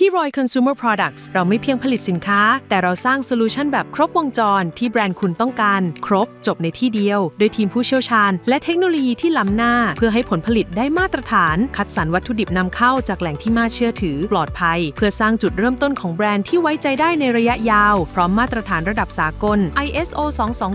ที่ Roy Consumer Products เราไม่เพียงผลิตสินค้า แต่เราสร้างโซลูชันแบบครบวงจรที่แบรนด์คุณต้องการ ครบจบในที่เดียว โดยทีมผู้เชี่ยวชาญ และเทคโนโลยีที่ล้ำหน้า เพื่อให้ผลผลิตได้มาตรฐาน คัดสรรวัตถุดิบนำเข้าจากแหล่งที่น่าเชื่อถือ ปลอดภัย เพื่อสร้างจุดเริ่มต้นของแบรนด์ที่ไว้ใจได้ในระยะยาว พร้อมมาตรฐานระดับสากล ISO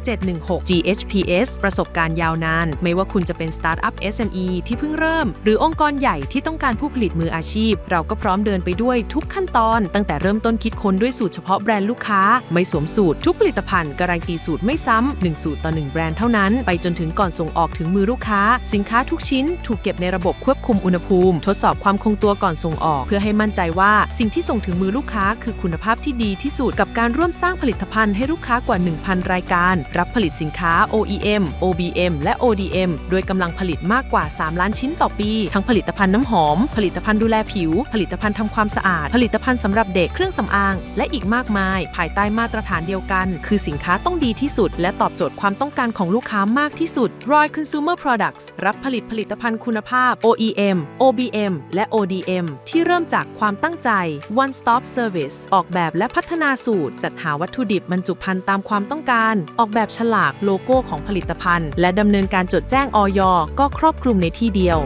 22716 GHPS ประสบการณ์ยาวนาน ไม่ว่าคุณจะเป็นสตาร์ทอัพ SME ที่เพิ่งเริ่ม หรือองค์กรใหญ่ที่ต้องการผู้ผลิตมืออาชีพ เราก็พร้อมเดินไปด้วยทุกขั้นตอน ตั้งแต่เริ่มต้นคิดค้นด้วยสูตรเฉพาะแบรนด์ลูกค้า ไม่สวมสูตร ทุกผลิตภัณฑ์การันตีสูตรไม่ซ้ำหนึ่งสูตรต่อหนึ่งแบรนด์เท่านั้น ไปจนถึงก่อนส่งออกถึงมือลูกค้า สินค้าทุกชิ้น ถูกเก็บในระบบควบคุมอุณหภูมิ ทดสอบความคงตัวก่อนส่งออก เพื่อให้มั่นใจว่าสิ่งที่ส่งถึงมือลูกค้า คือคุณภาพที่ดีที่สุดกับการร่วมสร้างผลิตภัณฑ์ให้ลูกค้ากว่า 1,000 รายการ รับผลิตสินค้า OEM OBM และ ODM ด้วยกำลังผลิตมากกว่า 3 ล้านชิ้นต่อปี ทั้งผลิตภัณฑ์น้ำหอม ผลิตภัณฑ์ดูแลผิว ผลิตภัณฑ์ทำความสะอาด ผลิตภัณฑ์สำหรับเด็กเครื่องสำอาง และอีกมากมาย ภายใต้มาตรฐานเดียวกัน คือสินค้าต้องดีที่สุด และตอบโจทย์ความต้องการของลูกค้ามากที่สุด Roy Consumer Products รับผลิตผลิตภัณฑ์คุณภาพ OEM OBM และ ODM ที่เริ่มจากความตั้งใจ One Stop Service ออกแบบและพัฒนาสูตร จัดหาวัตถุดิบบรรจุภัณฑ์ตามความต้องการ ออกแบบฉลากโลโก้ของผลิตภัณฑ์ และดำเนินการจดแจ้งออยก็ครอบคลุมในที่เดียว